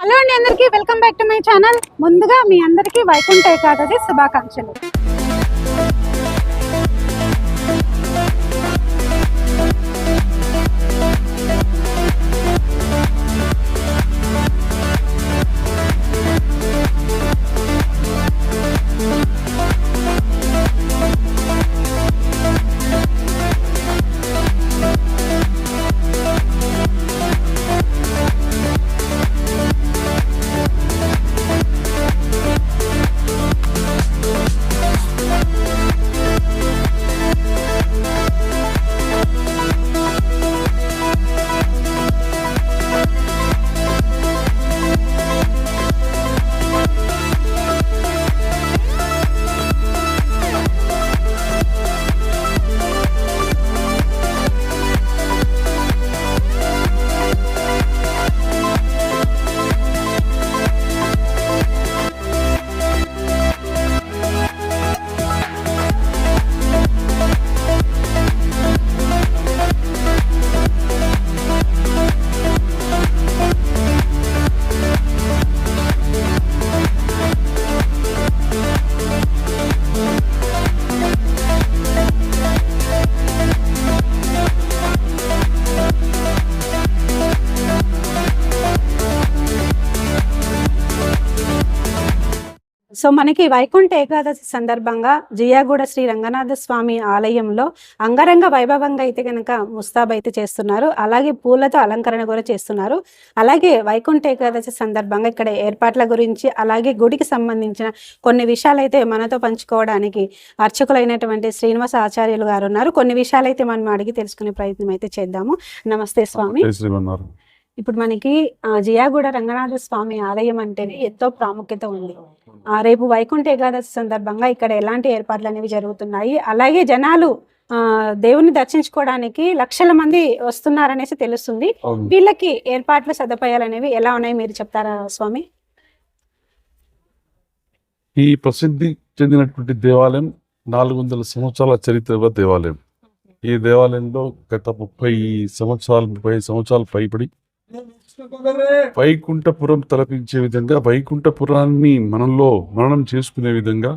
Hello అండి అందరికీ welcome back to my channel. ముందుగా మీ అందరికీ వైకుంఠ ఏకాదశి శుభాకాంక్షలు. మనకి వైకుంఠ ఏకాదశి సందర్భంగా జియాగూడ శ్రీ రంగనాథ స్వామి ఆలయంలో అంగరంగ వైభవంగా అయితే కనుక ముస్తాబ్ అయితే చేస్తున్నారు. అలాగే పూలతో అలంకరణ కూడా చేస్తున్నారు. అలాగే వైకుంఠ ఏకాదశి సందర్భంగా ఇక్కడ ఏర్పాట్ల గురించి అలాగే గుడికి సంబంధించిన కొన్ని విషయాలు అయితే మనతో పంచుకోవడానికి అర్చకులైనటువంటి శ్రీనివాస ఆచార్యులు గారు ఉన్నారు. కొన్ని విషయాలు అయితే మనం అడిగి తెలుసుకునే ప్రయత్నం అయితే చేద్దాము. నమస్తే స్వామి. ఇప్పుడు మనకి జియాగూడ రంగనాథ స్వామి ఆలయం అంటేనే ఎంతో ప్రాముఖ్యత ఉంది. రేపు వైకుంఠ ఏకాదశి సందర్భంగా ఇక్కడ ఎలాంటి ఏర్పాట్లు అనేవి జరుగుతున్నాయి. అలాగే జనాలు ఆ దేవుని దర్శించుకోవడానికి లక్షల మంది వస్తున్నారనేసి తెలుస్తుంది. వీళ్ళకి ఏర్పాట్లు సదుపాయాలు అనేవి ఎలా ఉన్నాయి మీరు చెప్తారా స్వామి? ఈ ప్రసిద్ధి చెందినటువంటి దేవాలయం నాలుగు వందల సంవత్సరాల చరిత్ర దేవాలయం. ఈ దేవాలయంలో గత ముప్పై సంవత్సరాలు ముప్పై సంవత్సరాలు పైబడి వైకుంఠపురం తలపించే విధంగా వైకుంఠపురాన్ని మనలో మననం చేసుకునే విధంగా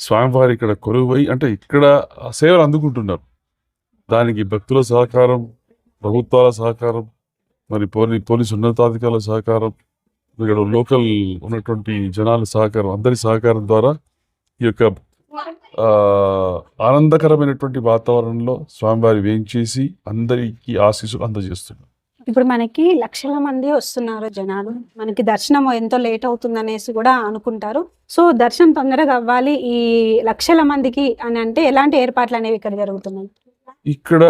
స్వామివారి ఇక్కడ కొలువై అంటే ఇక్కడ ఆ సేవలు అందుకుంటున్నారు. దానికి భక్తుల సహకారం ప్రభుత్వాల సహకారం మరి పోలీ పోలీసు ఉన్నతాధికారుల సహకారం ఇక్కడ లోకల్ ఉన్నటువంటి జనాల సహకారం అందరి సహకారం ద్వారా ఈ యొక్క ఆనందకరమైనటువంటి వాతావరణంలో స్వామివారి వేయించేసి అందరికీ ఆశీస్సులు అందజేస్తున్నారు ఇప్పుడు మనకి లక్షల మంది వస్తున్నారు జనాలు. మనకి దర్శనం ఎంతో లేట్ అవుతుంది అనేసి కూడా అనుకుంటారు. సో దర్శనం తొందరగా అవ్వాలి. ఈ లక్షల మందికి అని అంటే ఎలాంటి ఏర్పాట్లు అనేవి ఇక్కడ జరుగుతున్నాయి? ఇక్కడ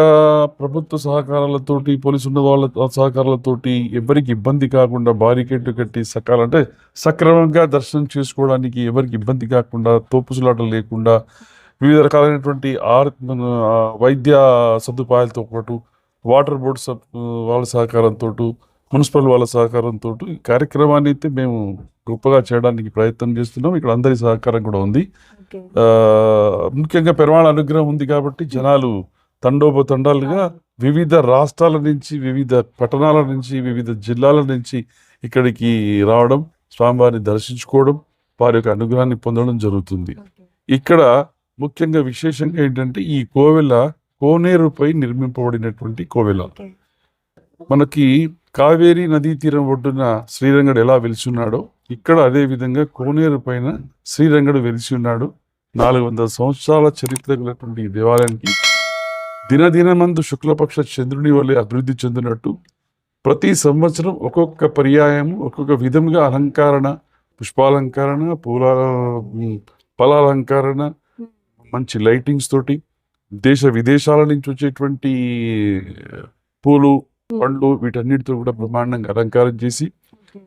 ప్రభుత్వ సహకారాలతోటి పోలీసు ఉన్న వాళ్ళ సహకారాలతోటి ఎవరికి ఇబ్బంది కాకుండా బారికేట్లు కట్టి సకాలంటే సక్రమంగా దర్శనం చేసుకోవడానికి ఎవరికి ఇబ్బంది కాకుండా తోపుసులాట లేకుండా వివిధ రకాలైనటువంటి ఆర్ వైద్య సదుపాయాలతో పాటు వాటర్ బోర్డ్ సబ్ వాళ్ళ సహకారంతో మున్సిపల్ వాళ్ళ సహకారంతో ఈ కార్యక్రమాన్ని అయితే మేము గొప్పగా చేయడానికి ప్రయత్నం చేస్తున్నాం. ఇక్కడ అందరి సహకారం కూడా ఉంది. ముఖ్యంగా పెరమాళ అనుగ్రహం ఉంది కాబట్టి జనాలు తండోపతండాలుగా వివిధ రాష్ట్రాల నుంచి వివిధ పట్టణాల నుంచి వివిధ జిల్లాల నుంచి ఇక్కడికి రావడం స్వామివారిని దర్శించుకోవడం వారి యొక్క అనుగ్రహాన్ని పొందడం జరుగుతుంది. ఇక్కడ ముఖ్యంగా విశేషంగా ఏంటంటే ఈ కోవెల కోనేరుపై నిర్మింపబడినటువంటి కోవెల మనకి కావేరీ నదీ తీరం ఒడ్డున శ్రీరంగడు ఎలా వెలిసి ఉన్నాడో ఇక్కడ అదే విధంగా కోనేరు పైన శ్రీరంగడు వెలిసి ఉన్నాడు నాలుగు వందల సంవత్సరాల చరిత్ర గలటువంటి ఈ దేవాలయానికి దినదినమందు శుక్లపక్ష చంద్రుని వల్లే అభివృద్ధి చెందినట్టు ప్రతి సంవత్సరం ఒక్కొక్క పర్యాయము ఒక్కొక్క విధంగా అలంకరణ పుష్పాలంకరణ పూల ఫలాలంకరణ మంచి లైటింగ్స్ తోటి దేశ విదేశాల నుంచి వచ్చేటువంటి పూలు పండ్లు వీటన్నిటితో కూడా బ్రహ్మాండంగా అలంకారం చేసి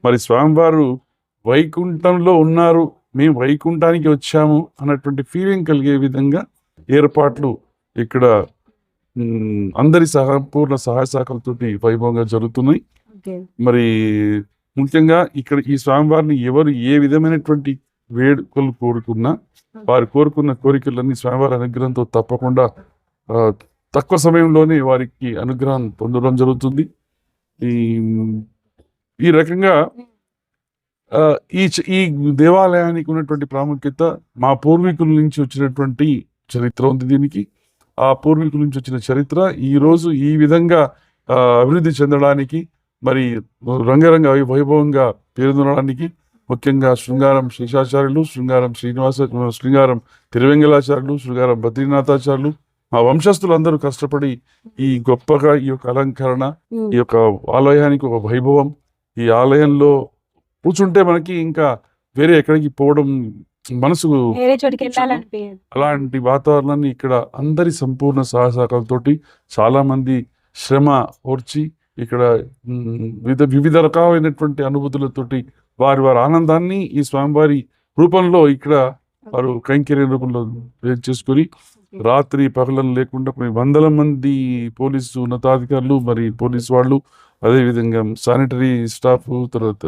మరి స్వామివారు వైకుంఠంలో ఉన్నారు మేము వైకుంఠానికి వచ్చాము అన్నటువంటి ఫీలింగ్ కలిగే విధంగా ఏర్పాట్లు ఇక్కడ అందరి సహా పూర్ణ సహాయ సహకారాలతోటి వైభవంగా జరుగుతున్నాయి. మరి ముఖ్యంగా ఇక్కడ ఈ స్వామివారిని ఎవరు ఏ విధమైనటువంటి వేడుకలు కోరుకున్న వారు కోరుకున్న కోరికలన్నీ స్వామివారి అనుగ్రహంతో తప్పకుండా తక్కువ సమయంలోనే వారికి అనుగ్రహం పొందడం జరుగుతుంది. ఈ ఈ రకంగా ఈ ఈ దేవాలయానికి ఉన్నటువంటి ప్రాముఖ్యత మా పూర్వీకుల నుంచి వచ్చినటువంటి చరిత్ర ఉంది దీనికి. ఆ పూర్వీకుల నుంచి వచ్చిన చరిత్ర ఈ రోజు ఈ విధంగా అభివృద్ధి చెందడానికి మరి రంగరంగ వైభవంగా పేరుదొనడానికి ముఖ్యంగా శృంగారం శేషాచార్యులు శృంగారం శ్రీనివాస శృంగారం తిరువెంగళాచార్యులు శృంగారం బద్రీనాథాచార్యులు. మా వంశస్థులందరూ కష్టపడి ఈ గొప్పగా ఈ యొక్క అలంకరణ. ఈ యొక్క ఆలయానికి ఒక వైభవం. ఈ ఆలయంలో కూర్చుంటే మనకి ఇంకా వేరే ఎక్కడికి పోవడం మనసు అలాంటి వాతావరణాన్ని ఇక్కడ అందరి సంపూర్ణ సహసాకాలతోటి చాలా మంది శ్రమ ఓర్చి ఇక్కడ వివిధ వివిధ రకాలైనటువంటి అనుభూతులతోటి వారి వారి ఆనందాన్ని ఈ స్వామివారి రూపంలో ఇక్కడ వారు కైంకర్య రూపంలో చేసుకొని రాత్రి పగలను లేకుండా కొన్ని వందల మంది పోలీసు ఉన్నతాధికారులు మరి పోలీసు వాళ్ళు అదేవిధంగా శానిటరీ స్టాఫ్ తర్వాత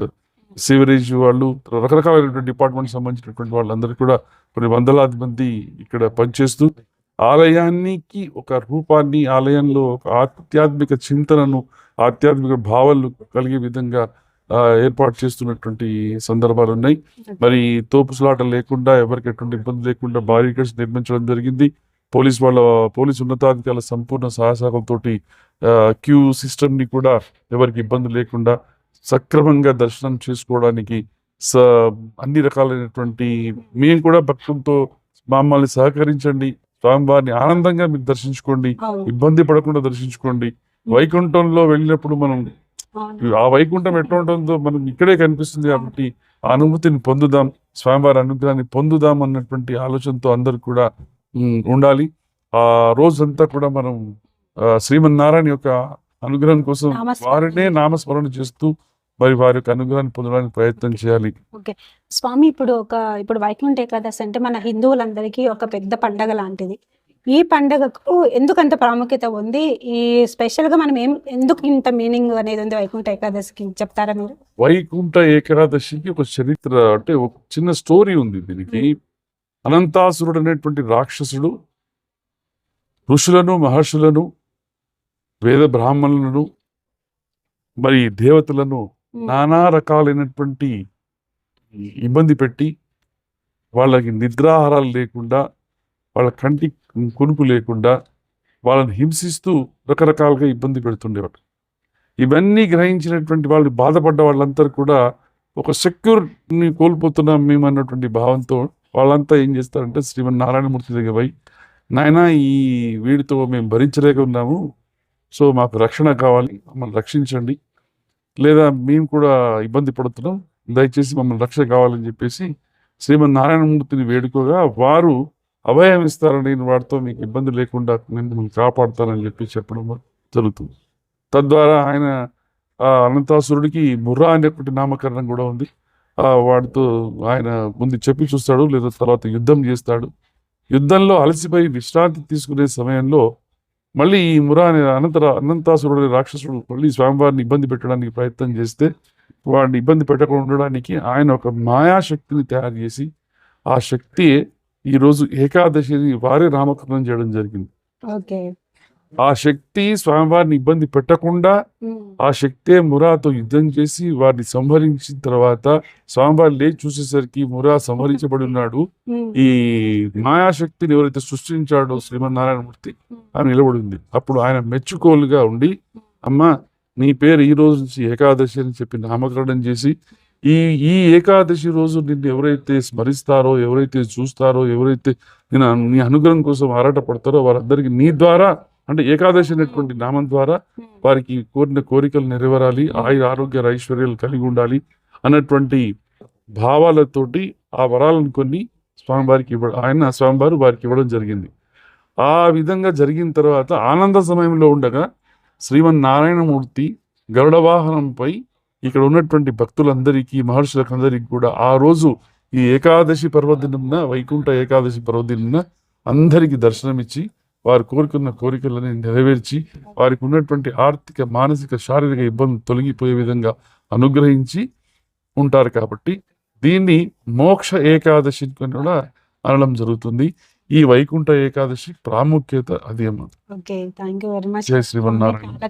సివరేజ్ వాళ్ళు రకరకాలైనటువంటి డిపార్ట్మెంట్ సంబంధించినటువంటి వాళ్ళందరూ కూడా కొన్ని వందలాది మంది ఇక్కడ పనిచేస్తూ ఆలయానికి ఒక రూపాన్ని ఆలయంలో ఒక ఆధ్యాత్మిక చింతనను ఆధ్యాత్మిక భావాలు కలిగే విధంగా ఏర్పాటు చేస్తున్నటువంటి సందర్భాలు ఉన్నాయి. మరి తోపుసులాట లేకుండా ఎవరికి ఎటువంటి ఇబ్బంది లేకుండా బారికేడ్స్ నిర్మించడం జరిగింది. పోలీస్ వాళ్ళ పోలీస్ ఉన్నతాధికారుల సంపూర్ణ సహసాగంతోటి క్యూ సిస్టమ్ని కూడా ఎవరికి ఇబ్బంది లేకుండా సక్రమంగా దర్శనం చేసుకోవడానికి స అన్ని రకాలైనటువంటి మేము కూడా భక్తులతో మమ్మల్ని సహకరించండి. స్వామివారిని ఆనందంగా మీరు దర్శించుకోండి. ఇబ్బంది పడకుండా దర్శించుకోండి. వైకుంఠంలో వెళ్ళినప్పుడు మనం ఆ వైకుంఠం ఎట్లా ఉంటుందో మనం ఇక్కడే కనిపిస్తుంది కాబట్టి ఆ అనుభూతిని పొందుదాం స్వామివారి అనుగ్రహాన్ని పొందుదాం అన్నటువంటి ఆలోచనతో అందరు కూడా ఉండాలి. ఆ రోజంతా కూడా మనం శ్రీమన్నారాయణ యొక్క అనుగ్రహం కోసం. వారినే నామస్మరణ చేస్తూ మరి వారి యొక్క అనుగ్రహాన్ని పొందడానికి ప్రయత్నం చేయాలి. స్వామి ఇప్పుడు ఒక ఇప్పుడు వైకుంఠ ఏకాదశి అంటే మన హిందువులందరికీ ఒక పెద్ద పండగ లాంటిది. ఈ పండగకు ఎందుకు అంత ప్రాముఖ్యత ఉంది? ఈ స్పెషల్గా మనం ఏం ఎందుకు ఇంత మీనింగ్ అనేది ఉంది వైకుంఠ ఏకాదశికి? చెప్తారా మీరు? వైకుంఠ ఏకాదశికి ఒక చరిత్ర అంటే ఒక చిన్న స్టోరీ ఉంది దీనికి. అనంతాసురుడు అనేటువంటి రాక్షసుడు ఋషులను మహర్షులను వేద బ్రాహ్మణులను మరి దేవతలను నానా రకాలైనటువంటి ఇబ్బంది పెట్టి వాళ్ళకి నిద్రాహారాలు లేకుండా వాళ్ళ కంటి కునుకు లేకుండా వాళ్ళని హింసిస్తూ రకరకాలుగా ఇబ్బంది పెడుతుండేవాడు ఇవన్నీ గ్రహించినటువంటి వాళ్ళు బాధపడ్డ వాళ్ళందరూ కూడా ఒక సెక్యూర్ని కోల్పోతున్నాం మేము అన్నటువంటి భావంతో వాళ్ళంతా ఏం చేస్తారంటే శ్రీమన్నారాయణమూర్తి దగ్గర పోయి నాయన ఈ వీడితో మేము భరించలేక ఉన్నాము. సో మాకు రక్షణ కావాలి. మమ్మల్ని రక్షించండి. లేదా మేము కూడా ఇబ్బంది పడుతున్నాం. దయచేసి మమ్మల్ని రక్షణ కావాలని చెప్పేసి శ్రీమన్నారాయణమూర్తిని వేడుకోగా వారు అభయం ఇస్తారని నేను వాడితో మీకు ఇబ్బంది లేకుండా నేను మిమ్మల్ని కాపాడుతానని చెప్పి చెప్పడం జరుగుతుంది. తద్వారా ఆయన ఆ అనంతాసురుడికి ముర్రా అనేటువంటి నామకరణం కూడా ఉంది. వాడితో ఆయన ముందు చెప్పి చూస్తాడు లేదా తర్వాత యుద్ధం చేస్తాడు. యుద్ధంలో అలసిపోయి విశ్రాంతి తీసుకునే సమయంలో మళ్ళీ ఈ మురా అనే అనంతర అనంతాసురుడు రాక్షసుడు మళ్ళీ స్వామివారిని ఇబ్బంది పెట్టడానికి ప్రయత్నం చేస్తే వాడిని ఇబ్బంది పెట్టకుండా ఉండడానికి ఆయన ఒక మాయాశక్తిని తయారు చేసి ఆ శక్తి ఈరోజు ఏకాదశిని వారే నామకరణం చేయడం జరిగింది. ఆ శక్తి స్వామివారిని ఇబ్బంది పెట్టకుండా ఆ శక్తే మురాతో యుద్ధం చేసి వారిని సంహరించిన తర్వాత స్వామివారి లేచి చూసేసరికి మురా సంహరించబడి ఉన్నాడు. ఈ మాయాశక్తిని ఎవరైతే సృష్టించాడో శ్రీమన్నారాయణమూర్తి ఆమె నిలబడి ఉంది. అప్పుడు ఆయన మెచ్చుకోలుగా ఉండి అమ్మ నీ పేరు ఈ రోజు నుంచి ఏకాదశి అని చెప్పి నామకరణం చేసి ఈ ఈ ఏకాదశి రోజు నిన్ను ఎవరైతే స్మరిస్తారో ఎవరైతే చూస్తారో ఎవరైతే నేను నీ అనుగ్రహం కోసం ఆరాట పడతారో వారందరికీ నీ ద్వారా అంటే ఏకాదశి అనేటువంటి నామం ద్వారా వారికి కోరిన కోరికలు నెరవేరాలి ఆయుర ఆరోగ్య ఐశ్వర్యాలు కలిగి ఉండాలి అన్నటువంటి భావాలతోటి ఆ వరాలను కొన్ని స్వామివారికి ఇవ్వ ఆయన స్వామివారు వారికి ఇవ్వడం జరిగింది. ఆ విధంగా జరిగిన తర్వాత ఆనంద సమయంలో ఉండగా శ్రీమన్నారాయణమూర్తి గరుడ వాహనంపై ఇక్కడ ఉన్నటువంటి భక్తులందరికీ మహర్షులకు అందరికీ కూడా ఆ రోజు ఈ ఏకాదశి పర్వదినంన వైకుంఠ ఏకాదశి పర్వదినంన అందరికీ దర్శనమిచ్చి వారు కోరుకున్న కోరికలని నెరవేర్చి వారికి ఉన్నటువంటి ఆర్థిక మానసిక శారీరక ఇబ్బంది తొలగిపోయే విధంగా అనుగ్రహించి ఉంటారు కాబట్టి దీన్ని మోక్ష ఏకాదశి కూడా అనడం జరుగుతుంది. ఈ వైకుంఠ ఏకాదశి ప్రాముఖ్యత అది అమ్మ okay thank you very much జై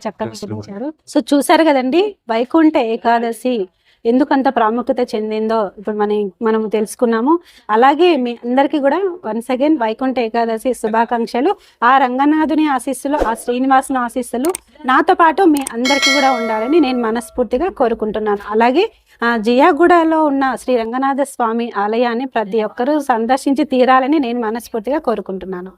చక్కగా సో చూసారు కదండి వైకుంఠ ఏకాదశి ఎందుకంత ప్రాముఖ్యత చెందిందో ఇప్పుడు మన మనం తెలుసుకున్నాము. అలాగే మీ అందరికీ కూడా వన్స్ అగైన్ వైకుంఠ ఏకాదశి శుభాకాంక్షలు. ఆ రంగనాథుని ఆశీస్సులు ఆ శ్రీనివాసుని ఆశీస్సులు నాతో పాటు మీ అందరికీ కూడా ఉండాలని నేను మనస్ఫూర్తిగా కోరుకుంటున్నాను. అలాగే ఆ జియాగూడలో ఉన్న శ్రీ రంగనాథ స్వామి ఆలయాన్ని ప్రతి ఒక్కరూ సందర్శించి తీరాలని నేను మనస్ఫూర్తిగా కోరుకుంటున్నాను.